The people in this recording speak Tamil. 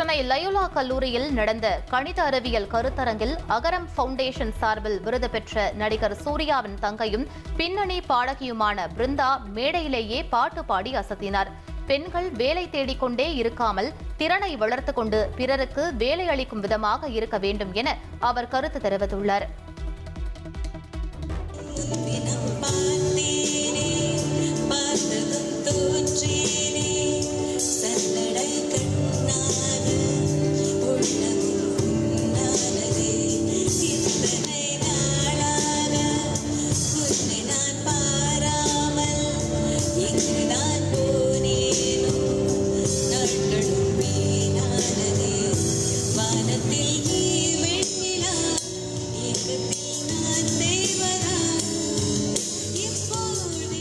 சென்னை லயோலா கல்லூரியில் நடந்த கணித அறிவியல் கருத்தரங்கில் அகரம் ஃபவுண்டேஷன் சார்பில் விருது பெற்ற நடிகர் சூர்யாவின் தங்கையும் பின்னணி பாடகியுமான பிருந்தா மேடையிலேயே பாட்டு பாடி அசத்தினார். பெண்கள் வேலை தேடிக்கொண்டே இருக்காமல் திறனை வளர்த்து கொண்டு பிறருக்கு வேலை அளிக்கும் விதமாக இருக்க வேண்டும் என அவர் கருத்து தெரிவித்துள்ளார்.